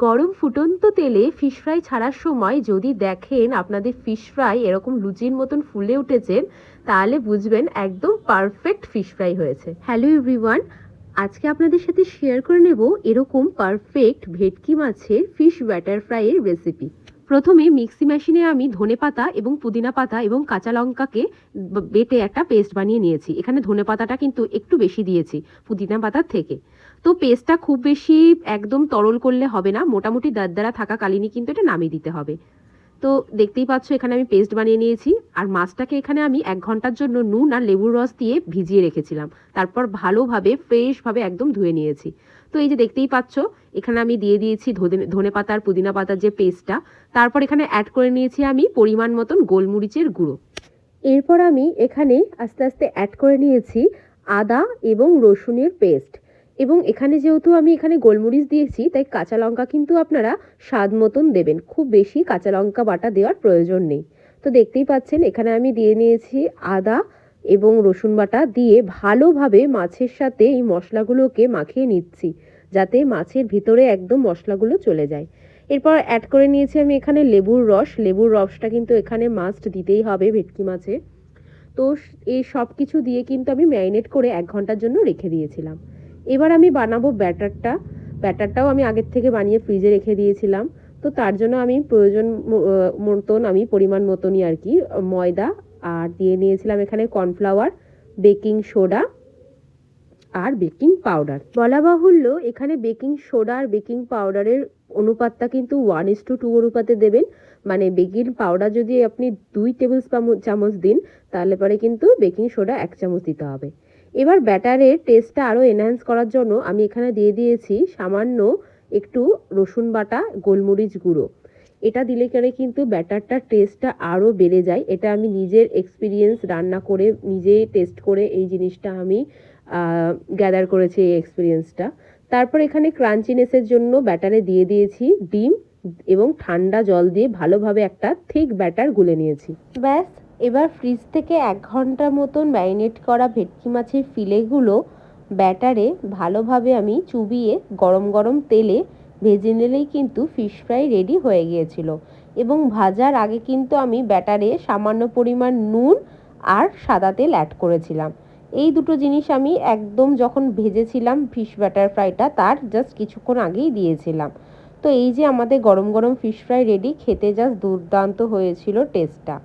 গরম ফুটন্ত তেলে ফিশ ফ্রাই ছাড়ার সময় যদি দেখেন আপনাদের ফিশ ফ্রাই এরকম লুচির মতন ফুলে উঠেছে, তাহলে বুঝবেন একদম পারফেক্ট ফিশ ফ্রাই হয়েছে। হ্যালো এভরিওয়ান আজকে আপনাদের সাথে শেয়ার করে নেব এরকম পারফেক্ট ভেটকি মাছের ফিশ ব্যাটার ফ্রাইয়ের রেসিপি প্রথমে মিক্সি মেশিনে আমি ধনে পাতা এবং পুদিনা পাতা এবং কাঁচা লঙ্কাকে বেটে একটা পেস্ট বানিয়ে নিয়েছি। এখানে ধনে পাতাটা কিন্তু একটু বেশি দিয়েছি, পুদিনা পাতার থেকে। তো পেস্টটা খুব বেশি একদম তরল করলে হবে না, মোটামুটি দারদারা থাকাকালীনই কিন্তু এটা নামিয়ে দিতে হবে। তো দেখতেই পাচ্ছ, এখানে আমি পেস্ট বানিয়ে নিয়েছি। আর মাছটাকে এখানে আমি এক ঘণ্টার জন্য নুন আর লেবুর রস দিয়ে ভিজিয়ে রেখেছিলাম। তারপর ভালোভাবে, ফ্রেশভাবে একদম ধুয়ে নিয়েছি। তো এই যে দেখতেই পাচ্ছ, এখানে আমি দিয়ে দিয়েছি ধনে ধনে পাতার, পুদিনা পাতার যে পেস্টটা তারপর এখানে অ্যাড করে নিয়েছি আমি পরিমাণ মতন গোলমরিচের গুঁড়ো। এরপর আমি এখানে আস্তে আস্তে অ্যাড করে নিয়েছি আদা এবং রসুনের পেস্ট এবং এখানে যেহেতু আমি এখানে গোলমরিচ দিয়েছি, তাই কাঁচা লঙ্কা কিন্তু আপনারা স্বাদ মতন দেবেন। খুব বেশি কাঁচা লঙ্কা বাটা দেওয়ার প্রয়োজন নেই। তো দেখতেই পাচ্ছেন, এখানে আমি দিয়ে নিয়েছি আদা এবং রসুন বাটা দিয়ে ভালোভাবে মাছের সাথে এই মশলাগুলোকে মাখিয়ে নিচ্ছি, যাতে মাছের ভিতরে একদম মশলাগুলো চলে যায়। এরপর অ্যাড করে নিয়েছি আমি এখানে লেবুর রস। লেবুর রসটা কিন্তু এখানে মাস্ট দিতেই হবে ভেটকি মাছে। তো এই সব কিছু দিয়ে কিন্তু আমি ম্যারিনেট করে এক ঘণ্টার জন্য রেখে দিয়েছিলাম। এবার আমি বানাবো ব্যাটারটা। ব্যাটারটাও আমি আগের থেকে বানিয়ে ফ্রিজে রেখে দিয়েছিলাম। তো তার জন্য আমি প্রয়োজন মতন আমি পরিমাণ মতনই আর কি ময়দা আর দিয়ে নিয়েছিলাম এখানে কর্নফ্লাওয়ার বেকিং সোডা আর বেকিং পাউডার বলা বাহুল্য, এখানে বেকিং সোডা আর বেকিং পাউডারের অনুপাতটা কিন্তু ওয়ান ইস টু টু অনুপাতে দেবেন। মানে বেকিং পাউডার যদি আপনি দুই টেবিল চামচ দিন, তাহলে পরে কিন্তু বেকিং সোডা এক চামচ দিতে হবে। এবার ব্যাটারের টেস্টটা আরও এনহ্যান্স করার জন্য আমি এখানে দিয়ে দিয়েছি সামান্য একটু রসুন বাটা, গোলমরিচ গুঁড়ো। এটা দিলে করে কিন্তু ব্যাটারটার টেস্টটা আরও বেড়ে যায়। এটা আমি নিজের এক্সপিরিয়েন্স রান্না করে নিজে টেস্ট করে এই জিনিসটা আমি গ্যাদার করেছি এই এক্সপিরিয়েন্সটা তারপর এখানে ক্রাঞ্চিনেসের জন্য ব্যাটারে দিয়ে দিয়েছি ডিম এবং ঠান্ডা জল দিয়ে ভালোভাবে একটা থিক ব্যাটার গুলে নিয়েছি। ব্যাস এবার ফ্রিজ থেকে এক ঘণ্টার মতন ম্যারিনেট করা ভেটকি মাছের ফিলেগুলো ব্যাটারে ভালোভাবে আমি চুবিয়ে গরম গরম তেলে ভেজে নিলেই কিন্তু ফিশ ফ্রাই রেডি হয়ে গিয়েছিল। এবং ভাজার আগে কিন্তু আমি ব্যাটারে সামান্য পরিমাণ নুন আর সাদা তেল অ্যাড করেছিলাম। এই দুটো জিনিস আমি একদম যখন ভেজেছিলাম ফিশ ব্যাটার ফ্রাইটা তার জাস্ট কিছুক্ষণ আগেই দিয়েছিলাম। তো এই যে আমাদের গরম গরম ফিশ ফ্রাই রেডি খেতে জাস্ট দুর্দান্ত হয়েছিল টেস্টটা